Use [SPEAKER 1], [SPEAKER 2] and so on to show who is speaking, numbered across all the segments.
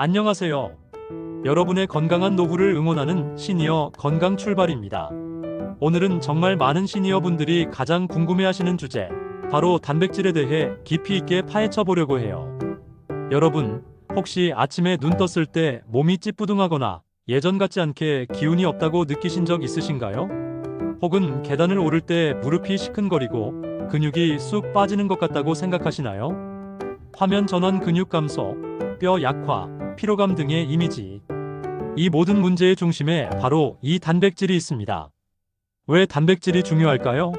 [SPEAKER 1] 안녕하세요. 여러분의 건강한 노후를 응원하는 시니어 건강 출발입니다. 오늘은 정말 많은 시니어 분들이 가장 궁금해하시는 주제, 바로 단백질에 대해 깊이 있게 파헤쳐 보려고 해요. 여러분, 혹시 아침에 눈 떴을 때 몸이 찌뿌둥하거나 예전 같지 않게 기운이 없다고 느끼신 적 있으신가요? 혹은 계단을 오를 때 무릎이 시큰거리고 근육이 쑥 빠지는 것 같다고 생각하시나요? 화면 전환 근육 감소, 뼈 약화, 피로감 등의 이미지. 이 모든 문제의 중심에 바로 이 단백질이 있습니다. 왜 단백질이 중요할까요?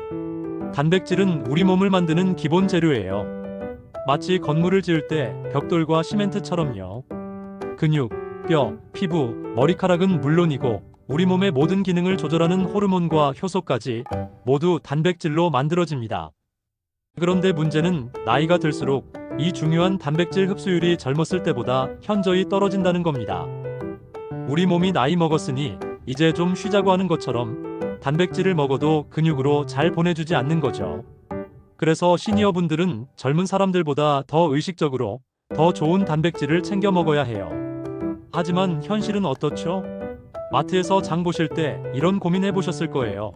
[SPEAKER 1] 단백질은 우리 몸을 만드는 기본 재료예요. 마치 건물을 지을 때 벽돌과 시멘트처럼요. 근육, 뼈, 피부, 머리카락은 물론이고 우리 몸의 모든 기능을 조절하는 호르몬과 효소까지 모두 단백질로 만들어집니다. 그런데 문제는 나이가 들수록 이 중요한 단백질 흡수율이 젊었을 때보다 현저히 떨어진다는 겁니다. 우리 몸이 나이 먹었으니 이제 좀 쉬자고 하는 것처럼 단백질을 먹어도 근육으로 잘 보내주지 않는 거죠. 그래서 시니어 분들은 젊은 사람들보다 더 의식적으로 더 좋은 단백질을 챙겨 먹어야 해요. 하지만 현실은 어떻죠? 마트에서 장 보실 때 이런 고민 해 보셨을 거예요.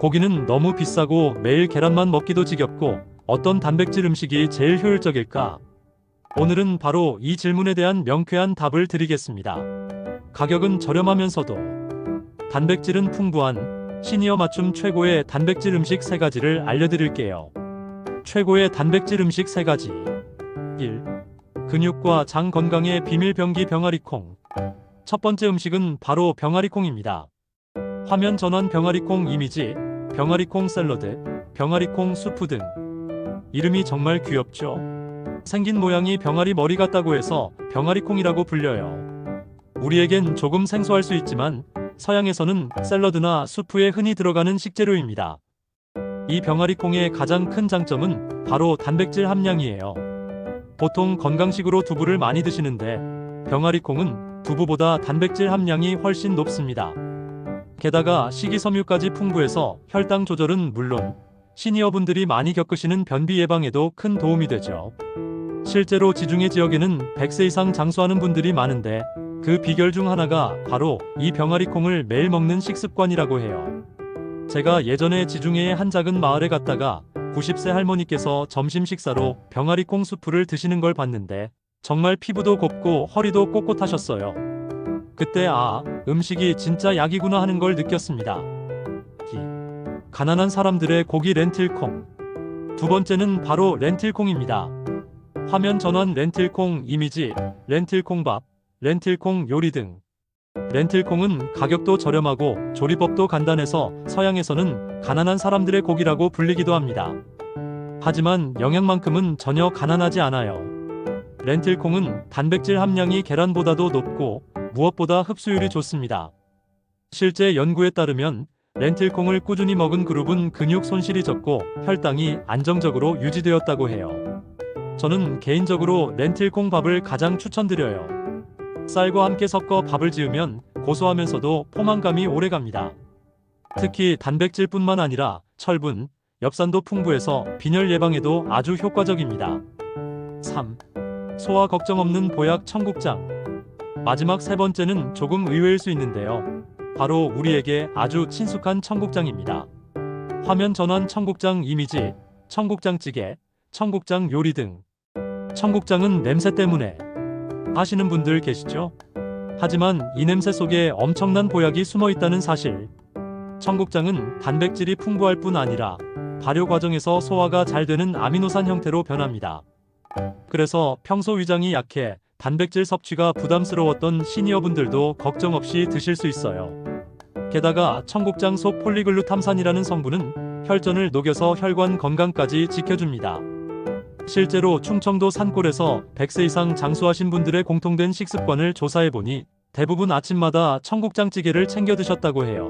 [SPEAKER 1] 고기는 너무 비싸고 매일 계란만 먹기도 지겹고 어떤 단백질 음식이 제일 효율적일까? 오늘은 바로 이 질문에 대한 명쾌한 답을 드리겠습니다. 가격은 저렴하면서도 단백질은 풍부한 시니어 맞춤 최고의 단백질 음식 세 가지를 알려드릴게요. 최고의 단백질 음식 세 가지. 1. 근육과 장 건강의 비밀 병기 병아리콩. 첫 번째 음식은 바로 병아리콩입니다. 화면 전환 병아리콩 이미지, 병아리콩 샐러드, 병아리콩 수프 등. 이름이 정말 귀엽죠? 생긴 모양이 병아리 머리 같다고 해서 병아리콩이라고 불려요. 우리에겐 조금 생소할 수 있지만 서양에서는 샐러드나 수프에 흔히 들어가는 식재료입니다. 이 병아리콩의 가장 큰 장점은 바로 단백질 함량이에요. 보통 건강식으로 두부를 많이 드시는데 병아리콩은 두부보다 단백질 함량이 훨씬 높습니다. 게다가 식이섬유까지 풍부해서 혈당 조절은 물론 시니어분들이 많이 겪으시는 변비 예방에도 큰 도움이 되죠. 실제로 지중해 지역에는 100세 이상 장수하는 분들이 많은데 그 비결 중 하나가 바로 이 병아리 콩을 매일 먹는 식습관이라고 해요. 제가 예전에 지중해의 한 작은 마을에 갔다가 90세 할머니께서 점심 식사로 병아리 콩 수프를 드시는 걸 봤는데 정말 피부도 곱고 허리도 꼿꼿하셨어요. 그때 아, 음식이 진짜 약이구나 하는 걸 느꼈습니다. 기. 가난한 사람들의 고기 렌틸콩. 두 번째는 바로 렌틸콩입니다. 화면 전환 렌틸콩 이미지, 렌틸콩 밥, 렌틸콩 요리 등. 렌틸콩은 가격도 저렴하고 조리법도 간단해서 서양에서는 가난한 사람들의 고기라고 불리기도 합니다. 하지만 영양만큼은 전혀 가난하지 않아요. 렌틸콩은 단백질 함량이 계란보다도 높고 무엇보다 흡수율이 좋습니다. 실제 연구에 따르면 렌틸콩을 꾸준히 먹은 그룹은 근육 손실이 적고 혈당이 안정적으로 유지되었다고 해요. 저는 개인적으로 렌틸콩 밥을 가장 추천드려요. 쌀과 함께 섞어 밥을 지으면 고소하면서도 포만감이 오래갑니다. 특히 단백질뿐만 아니라 철분, 엽산도 풍부해서 빈혈 예방에도 아주 효과적입니다. 3. 소화 걱정 없는 보약 청국장. 마지막 세 번째는 조금 의외일 수 있는데요. 바로 우리에게 아주 친숙한 청국장입니다. 화면 전환 청국장 이미지, 청국장 찌개, 청국장 요리 등. 청국장은 냄새 때문에 아시는 분들 계시죠? 하지만 이 냄새 속에 엄청난 보약이 숨어 있다는 사실. 청국장은 단백질이 풍부할 뿐 아니라 발효 과정에서 소화가 잘 되는 아미노산 형태로 변합니다. 그래서 평소 위장이 약해 단백질 섭취가 부담스러웠던 시니어분들도 걱정 없이 드실 수 있어요. 게다가 청국장 속 폴리글루탐산이라는 성분은 혈전을 녹여서 혈관 건강까지 지켜줍니다. 실제로 충청도 산골에서 100세 이상 장수하신 분들의 공통된 식습관을 조사해보니 대부분 아침마다 청국장찌개를 챙겨 드셨다고 해요.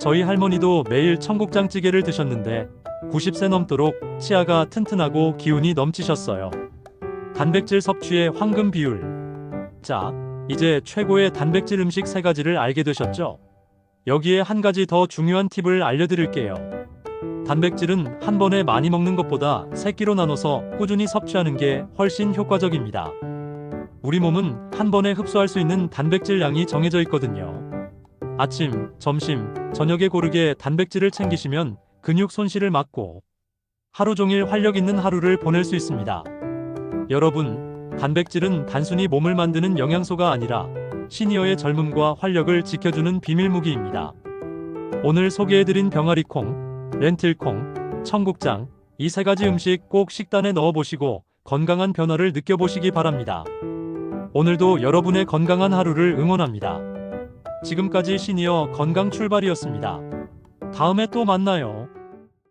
[SPEAKER 1] 저희 할머니도 매일 청국장찌개를 드셨는데 90세 넘도록 치아가 튼튼하고 기운이 넘치셨어요. 단백질 섭취의 황금 비율. 자, 이제 최고의 단백질 음식 세 가지를 알게 되셨죠? 여기에 한 가지 더 중요한 팁을 알려드릴게요. 단백질은 한 번에 많이 먹는 것보다 3끼로 나눠서 꾸준히 섭취하는 게 훨씬 효과적입니다. 우리 몸은 한 번에 흡수할 수 있는 단백질 양이 정해져 있거든요. 아침, 점심, 저녁에 고르게 단백질을 챙기시면 근육 손실을 막고 하루 종일 활력 있는 하루를 보낼 수 있습니다. 여러분, 단백질은 단순히 몸을 만드는 영양소가 아니라 시니어의 젊음과 활력을 지켜주는 비밀 무기입니다. 오늘 소개해드린 병아리콩, 렌틸콩, 청국장, 이 세 가지 음식 꼭 식단에 넣어보시고 건강한 변화를 느껴보시기 바랍니다. 오늘도 여러분의 건강한 하루를 응원합니다. 지금까지 시니어 건강 출발이었습니다. 다음에 또 만나요.